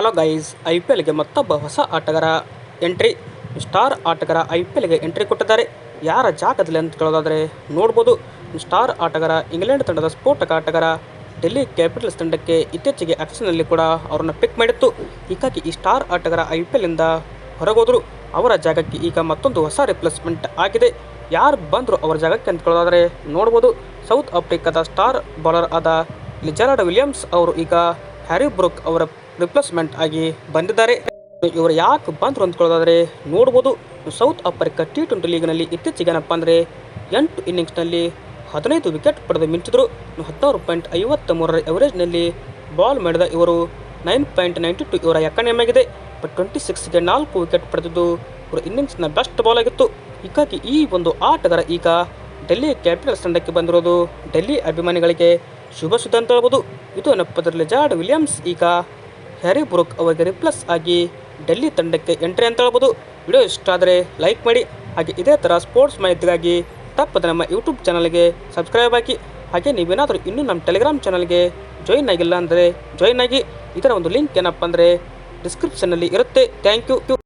Hello guys, I P ಎಲ್ಗೆ ಮತ್ತೊಬ್ಬ ಹೊಸ ಆಟಗಾರ ಎಂಟ್ರಿ. ಸ್ಟಾರ್ ಆಟಗಾರ ಐ ಪಿ ಎಲ್ಗೆ ಎಂಟ್ರಿ ಕೊಟ್ಟಿದ್ದಾರೆ. ಯಾರ ಜಾಗದಲ್ಲಿ ಅಂತ ಕೇಳೋದಾದರೆ ನೋಡ್ಬೋದು. ಸ್ಟಾರ್ ಆಟಗಾರ, ಇಂಗ್ಲೆಂಡ್ ತಂಡದ ಸ್ಫೋಟಕ ಆಟಗಾರ, ಡೆಲ್ಲಿ ಕ್ಯಾಪಿಟಲ್ಸ್ ತಂಡಕ್ಕೆ ಇತ್ತೀಚೆಗೆ ಆಕ್ಷನ್ನಲ್ಲಿ ಕೂಡ ಅವರನ್ನು ಪಿಕ್ ಮಾಡಿತ್ತು. ಹೀಗಾಗಿ ಈ ಸ್ಟಾರ್ ಆಟಗಾರ ಐ ಪಿ ಎಲ್ನಿಂದ ಹೊರಗೋದ್ರು. ಅವರ ಜಾಗಕ್ಕೆ ಈಗ ಮತ್ತೊಂದು ಹೊಸ ರಿಪ್ಲೇಸ್ಮೆಂಟ್ ಆಗಿದೆ. ಯಾರು ಬಂದರು ಅವರ ಜಾಗಕ್ಕೆ ಅಂತ ಕೇಳೋದಾದರೆ ನೋಡ್ಬೋದು. ಸೌತ್ ಆಫ್ರಿಕಾದ ಸ್ಟಾರ್ ಬೌಲರ್ ಆದ ಲಿಜರಾಡ್ ವಿಲಿಯಮ್ಸ್ ಅವರು ಈಗ ಹ್ಯಾರಿ ಬ್ರೂಕ್ ಅವರ ರಿಪ್ಲೇಸ್ಮೆಂಟ್ ಆಗಿ ಬಂದಿದ್ದಾರೆ. ಇವರು ಯಾಕೆ ಬಂದರು ಅಂದ್ಕೊಳ್ಳೋದಾದರೆ, ನೋಡ್ಬೋದು ಸೌತ್ ಆಫ್ರಿಕಾ ಟಿ ಟ್ವೆಂಟಿ ಲೀಗ್ನಲ್ಲಿ ಇತ್ತೀಚೆಗೆ ಏನಪ್ಪ ಅಂದರೆ ಎಂಟು ಇನ್ನಿಂಗ್ಸ್ನಲ್ಲಿ ಹದಿನೈದು ವಿಕೆಟ್ ಪಡೆದು ಮಿಂಚಿದ್ರು. ಹದಿನಾರು ಪಾಯಿಂಟ್ ಐವತ್ತ ಮೂರರ ಎವರೇಜ್ನಲ್ಲಿ ಬಾಲ್ ಮಾಡಿದ ಇವರು ನೈನ್ ಪಾಯಿಂಟ್ ನೈಂಟಿ ಟು ಇವರ ಆಗಿದೆ ಬಟ್ ಟ್ವೆಂಟಿ ಸಿಕ್ಸ್ಗೆ ನಾಲ್ಕು ವಿಕೆಟ್ ಪಡೆದಿದ್ದು ಇವರ ಇನ್ನಿಂಗ್ಸ್ನ ಬೆಸ್ಟ್ ಬಾಲ್ ಆಗಿತ್ತು. ಹೀಗಾಗಿ ಈ ಒಂದು ಆಟಗಾರ ಈಗ ಡೆಲ್ಲಿ ಕ್ಯಾಪಿಟಲ್ಸ್ ತಂಡಕ್ಕೆ ಬಂದಿರೋದು. ಡೆಲ್ಲಿ ಅಭಿಮಾನಿಗಳಿಗೆ ಶುಭ ಸುದ್ದಿ ಅಂತ ಹೇಳ್ಬೋದು. ಇದು ಏನಪ್ಪದರಲ್ಲಿ ಜಾರ್ಡ್ ವಿಲಿಯಮ್ಸ್ ಈಗ ಹ್ಯಾರಿ ಬ್ರೂಕ್ ಅವರಿಗೆ ರಿಪ್ಲಸ್ ಆಗಿ ಡೆಲ್ಲಿ ತಂಡಕ್ಕೆ ಎಂಟ್ರಿ ಅಂತ ಹೇಳ್ಬೋದು. ವಿಡಿಯೋ ಇಷ್ಟ ಆದರೆ ಲೈಕ್ ಮಾಡಿ, ಹಾಗೆ ಇದೇ ಥರ ಸ್ಪೋರ್ಟ್ಸ್ ಮಾಹಿತಿಗಾಗಿ ತಪ್ಪದೆ ನಮ್ಮ ಯೂಟ್ಯೂಬ್ ಚಾನಲ್ಗೆ ಸಬ್ಸ್ಕ್ರೈಬ್ ಆಗಿ ಹಾಗೆ ನೀವೇನಾದರೂ ಇನ್ನೂ ನಮ್ಮ ಟೆಲಿಗ್ರಾಮ್ ಚಾನಲ್ಗೆ ಜಾಯಿನ್ ಆಗಿಲ್ಲ ಅಂದರೆ ಜಾಯಿನ್ ಆಗಿ. ಇದರ ಒಂದು ಲಿಂಕ್ ಏನಪ್ಪ ಅಂದರೆ ಡಿಸ್ಕ್ರಿಪ್ಷನ್ನಲ್ಲಿ ಇರುತ್ತೆ. Thank you